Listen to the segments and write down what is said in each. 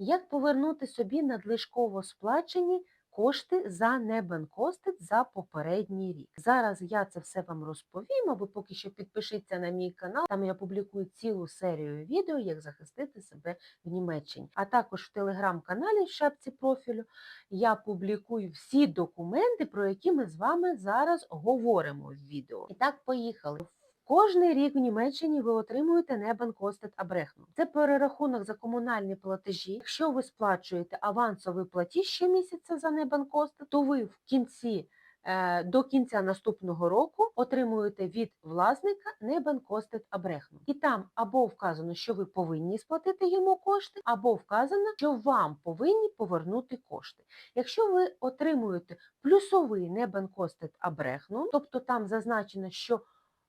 Як повернути собі надлишково сплачені кошти за небенкостит за попередній рік? Зараз я це все вам розповім, а поки що підпишіться на мій канал, там я публікую цілу серію відео, як захистити себе в Німеччині. А також в телеграм-каналі в шапці профілю я публікую всі документи, про які ми з вами зараз говоримо в відео. І так, поїхали. Кожний рік в Німеччині ви отримуєте Небенкостет Абрехну. Це перерахунок за комунальні платежі. Якщо ви сплачуєте авансовий платіж щомісяця за Небенкостет, то ви в кінці е, до кінця наступного року отримуєте від власника Небенкостет Абрехну. І там або вказано, що ви повинні сплатити йому кошти, або вказано, що вам повинні повернути кошти. Якщо ви отримуєте плюсовий Небенкостет Абрехну, тобто там зазначено, що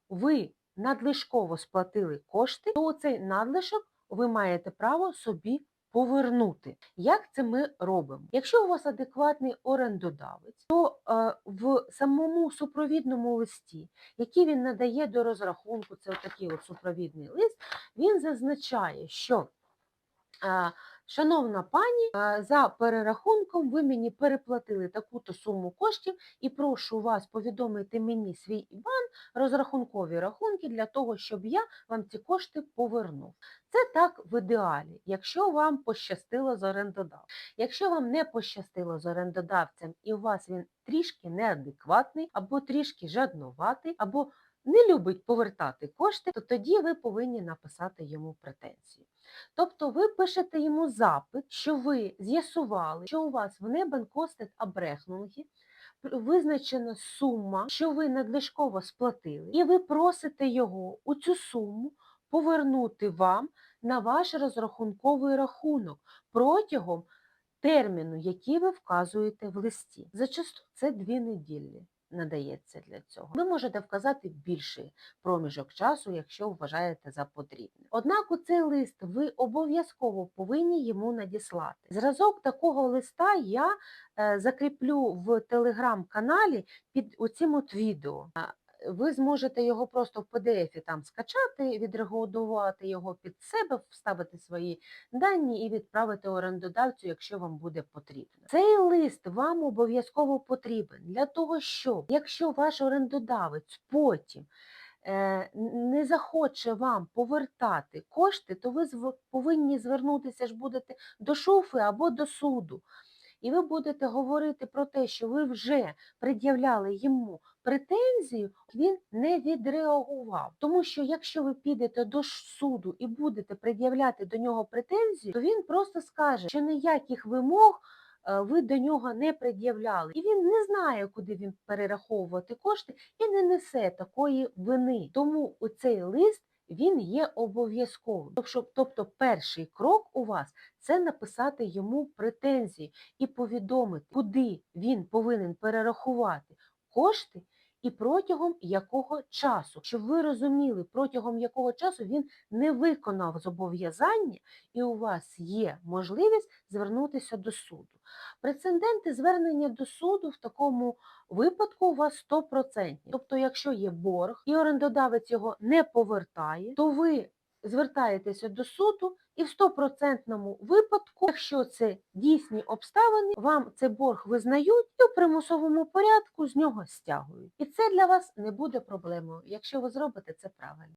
ви надлишково сплатили кошти, то цей надлишок ви маєте право собі повернути. Як це ми робимо? Якщо у вас адекватний орендодавець, то е, в самому супровідному листі, який він надає до розрахунку, це такий от супровідний лист, він зазначає, що е, Шановна пані, за перерахунком ви мені переплатили таку-то суму коштів і прошу вас повідомити мені свій ІБАН, розрахункові рахунки для того, щоб я вам ці кошти повернув. Це так в ідеалі, якщо вам пощастило з орендодавцем. Якщо вам не пощастило з орендодавцем і у вас він трішки неадекватний, або трішки жаднуватий, або не любить повертати кошти, то тоді ви повинні написати йому претензію. Тобто ви пишете йому запит, що ви з'ясували, що у вас в небанкостит абрехнунгі, визначена сума, що ви надлишково сплатили, і ви просите його у цю суму повернути вам на ваш розрахунковий рахунок протягом терміну, який ви вказуєте в листі. Зачасту це дві неділі надається для цього. Ви можете вказати більший проміжок часу, якщо вважаєте за потрібне. Однак у цей лист ви обов'язково повинні йому надіслати. Зразок такого листа я е, закріплю в телеграм-каналі під оцим от відео ви зможете його просто в PDF там скачати, відрегулювати його під себе, вставити свої дані і відправити орендодавцю, якщо вам буде потрібно. Цей лист вам обов'язково потрібен для того, щоб якщо ваш орендодавець потім е, не захоче вам повертати кошти, то ви повинні звернутися ж будете до шуфи або до суду і ви будете говорити про те, що ви вже пред'являли йому претензію, він не відреагував. Тому що якщо ви підете до суду і будете пред'являти до нього претензію, то він просто скаже, що ніяких вимог. Е, ви до нього не пред'являли, і він не знає, куди він перераховувати кошти, і не несе такої вини. Тому у цей лист він є обов'язковим. Тобто перший крок у вас це написати йому претензії і повідомити, куди він повинен перерахувати кошти і протягом якого часу, щоб ви розуміли, протягом якого часу він не виконав зобов'язання, і у вас є можливість звернутися до суду. Прецеденти звернення до суду в такому випадку у вас 100%. Тобто, якщо є борг і орендодавець його не повертає, то ви звертаєтеся до суду і в стопроцентному випадку, якщо це дійсні обставини, вам цей борг визнають і в примусовому порядку з нього стягують. І це для вас не буде проблемою, якщо ви зробите це правильно.